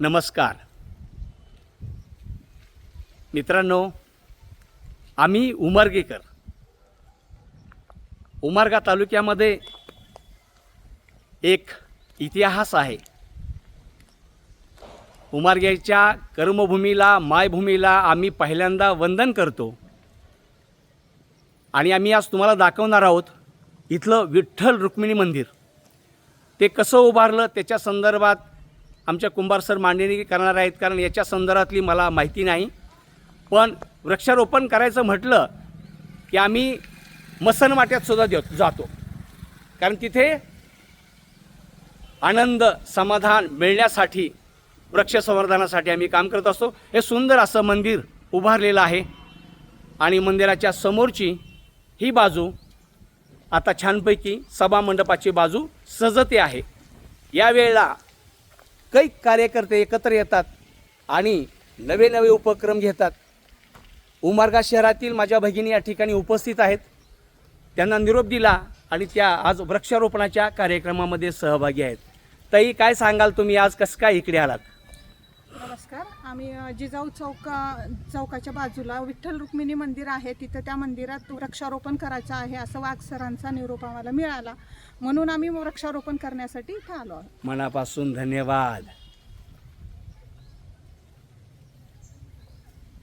नमस्कार. मित्रांनो आम्ही उमरगेकर. उमरगा तालुक्यामध्ये एक इतिहास आहे. उमरग्याच्या कर्मभूमीला मायभूमीला आम्ही पहिल्यांदा वंदन करतो. आणि आम्ही आज तुम्हाला दाखवणार आहोत इथलं विठ्ठल रुक्मिणी मंदिर. ते कसं उभारलं त्याच्या संदर्भात आमच्या कुंभार सर मांडणी करणार आहेत कारण याच्या संदर्भातली मला माहिती नाही. पण वृक्षारोपण करायचं म्हटलं की आम्ही मसनवाट्यातसुद्धा देत जातो. कारण तिथे आनंद समाधान मिळण्यासाठी वृक्ष संवर्धनासाठी आम्ही काम करत असतो. हे सुंदर असं मंदिर उभारलेलं आहे. आणि मंदिराच्या समोरची ही बाजू आता छानपैकी सभामंडपाची बाजू सजते आहे. यावेळेला काही कार्यकर्ते एकत्र येतात आणि नवे नवे उपक्रम घेतात. उमरगा शहरातील माझ्या भगिनी या ठिकाणी उपस्थित आहेत. त्यांना निरोप दिला आणि त्या आज वृक्षारोपणाच्या कार्यक्रमामध्ये सहभागी आहेत. तरी काय सांगाल तुम्ही? आज कसं काय इकडे आलात? नमस्कार. आम्ही जिजाऊ चौका चौकाच्या बाजूला विठ्ठल रुक्मिणी मंदिर आहे. तिथं त्या मंदिरात वृक्षारोपण करायचं आहे असं वाघ सरांचा निरोप आम्हाला मिळाला. म्हणून आम्ही वृक्षारोपण करण्यासाठी इथं आलो आहोत. मनापासून धन्यवाद.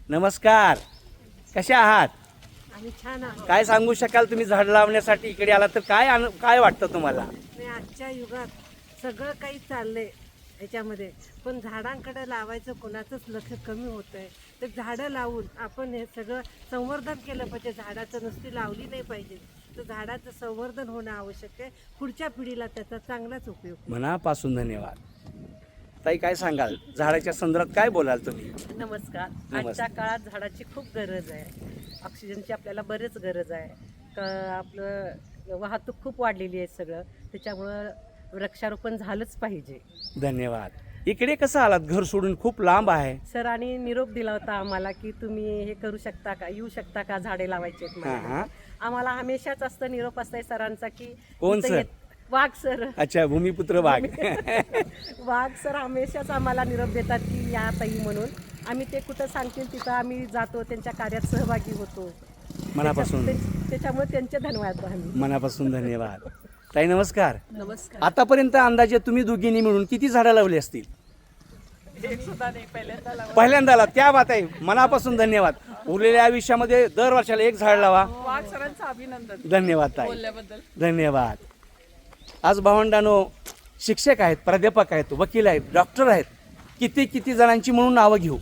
नमस्कार. कशा आहात? आम्ही छान आहोत. काय सांगू शकाल तुम्ही झाड लावण्यासाठी? इकडे आला तर काय आन- काय वाटतं तुम्हाला? आणि आजच्या युगात सगळं काही चाललंय. ह्याच्यामध्ये. पण झाडांकडे लावायचं कोणाचंच लक्ष कमी होत आहे तर झाडं लावून आपण हे सगळं संवर्धन केलं पाहिजे. झाडाचं नुसती लावली नाही पाहिजे. तर झाडाचं संवर्धन होणं आवश्यक आहे. पुढच्या पिढीला त्याचा चांगलाच उपयोग. होईल. मनापासून धन्यवाद. ताई काय सांगाल? झाडाच्या संदर्भात काय बोलाल तुम्ही? नमस्कार. नमस्कार. आजच्या काळात झाडाची खूप गरज आहे. ऑक्सिजनची आपल्याला बरेच गरज आहे. क आपलं वाहतूक खूप वाढलेली आहे सगळं. त्याच्यामुळं वृक्षारोपण झालंच पाहिजे. धन्यवाद. इकडे कसं आलात? घर सोडून खूप लांब आहे. सरांनी निरोप दिला होता आम्हाला की तुम्ही हे करू शकता का येऊ शकता का झाडे लावायचे हा, हा. आम्हाला हमेशाच असतं निरोप असतंय सरांचा की कोण इथं सर? येत- वाघ सर. अच्छा भूमिपुत्र वाघ. वाघ सर हमेशाच आम्हाला निरोप देतात की या ताई म्हणून. आम्ही ते कुठं सांगतील तिथं आम्ही जातो त्यांच्या कार्यात सहभागी होतो. मनापासून. त्याच्या- त्याच्यामुळे त्यांचे धन्यवाद आम्ही मनापासून धन्यवाद. ताई नमस्कार. नमस्कार. आतापर्यंत अंदाजे तुम्ही दोघींनी मिळून किती झाडं लावली असतील? पहिल्यांदा लाव त्या बात आहे. मनापासून धन्यवाद. उरलेल्या आयुष्यामध्ये दर वर्षाला एक झाड लावा. अभिनंदन. धन्यवाद ताई. धन्यवाद. आज भावंडानो शिक्षक आहेत प्राध्यापक आहेत वकील आहेत डॉक्टर आहेत. किती किती जणांची म्हणून नावं घेऊ?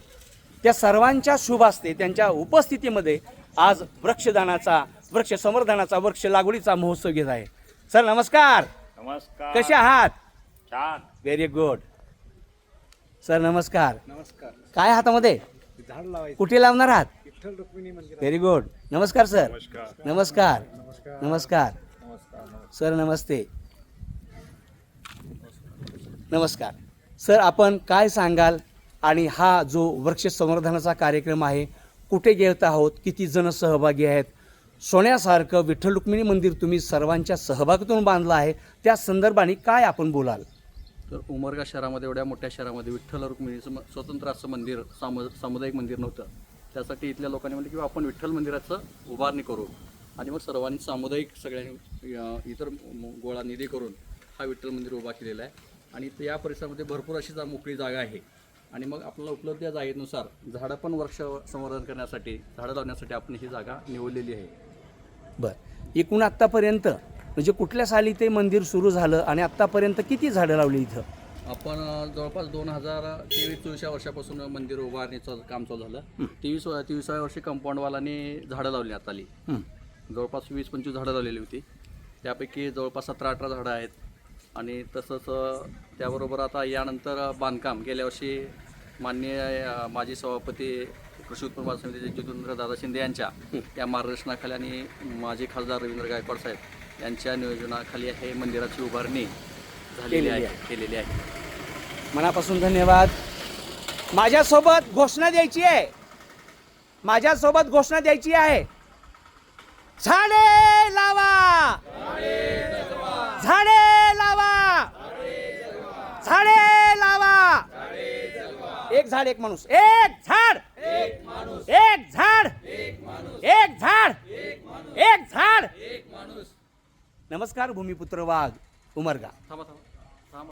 त्या सर्वांच्या शुभ असते त्यांच्या उपस्थितीमध्ये आज वृक्षदानाचा वृक्ष संवर्धनाचा वृक्ष लागवडीचा महोत्सव घेत आहे. सर नमस्कार. नमस्कार. कसे आहात? छान. व्हेरी गुड सर नमस्कार. नमस्कार. काय हातामध्ये? झाड लावायचं. कुठे लावणार आहात? विठ्ठल रुक्मिणी मंदिर व्हेरी गुड नमस्कार सर. नमस्कार. नमस्कार. नमस्कार. नमस्कार. नमस्कार सर नमस्ते. नमस्कार. सर आपण काय सांगाल? आणि हा जो वृक्ष संवर्धनाचा कार्यक्रम आहे कुठे घेत आहोत? किती जण सहभागी आहेत? सोन्यासारखं विठ्ठल रुक्मिणी मंदिर तुम्ही सर्वांच्या सहभागातून बांधलं आहे त्या संदर्भाने काय आपण बोलाल? तर उमरगा शहरामध्ये एवढ्या मोठ्या शहरामध्ये विठ्ठल रुक्मिणीचं स्वतंत्र असं मंदिर साम सामुदायिक मंदिर नव्हतं. त्यासाठी इथल्या लोकांनी म्हटलं की आपण विठ्ठल मंदिराचं उभारणी करू. आणि मग सर्वांनी सामुदायिक सगळ्यांनी इतर गोळा निधी करून हा विठ्ठल मंदिर उभा केलेला आहे. आणि या परिसरामध्ये भरपूर अशी जा मोकळी जागा आहे. आणि मग आपल्याला उपलब्ध या जागेनुसार झाडं पण वृक्ष संवर्धन करण्यासाठी झाडं लावण्यासाठी आपण ही जागा निवडलेली आहे. बरं. एकूण आत्तापर्यंत म्हणजे कुठल्या साली ते मंदिर सुरू झालं आणि आत्तापर्यंत किती झाडं लावली इथं? आपण जवळपास दोन हजार तेवीस चोवीसच्या वर्षापासून मंदिर उभारणीचं काम चालू झालं. तेवीस तेविसाव्या वर्षी कंपाऊंडवालाने झाडं लावण्यात आली हं. जवळपास वीस पंचवीस झाडं लावलेली होती. त्यापैकी जवळपास सतरा अठरा झाडं आहेत. आणि तसंच त्याबरोबर आता यानंतर बांधकाम. गेल्या वर्षी माननीय माजी सभापती कृषी उत्पन्न बाजार समितीचे जितेंद्र दादा शिंदे यांच्या या मार्गदर्शनाखाली आणि माजी खासदार रवींद्र गायकवाड साहेब यांच्या नियोजनाखाली हे मंदिराची उभारणी झालेली आहे. केलेली आहे. मनापासून धन्यवाद. माझ्यासोबत घोषणा द्यायची आहे. माझ्यासोबत घोषणा द्यायची आहे. झाडे लावा. झाडे लावा. झाडे लावा. झाड एक माणूस. एक झाड एक माणूस एक झाड एक माणूस एक झाड एक झाड नमस्कार भूमिपुत्र वाघ उमरगा. थांबा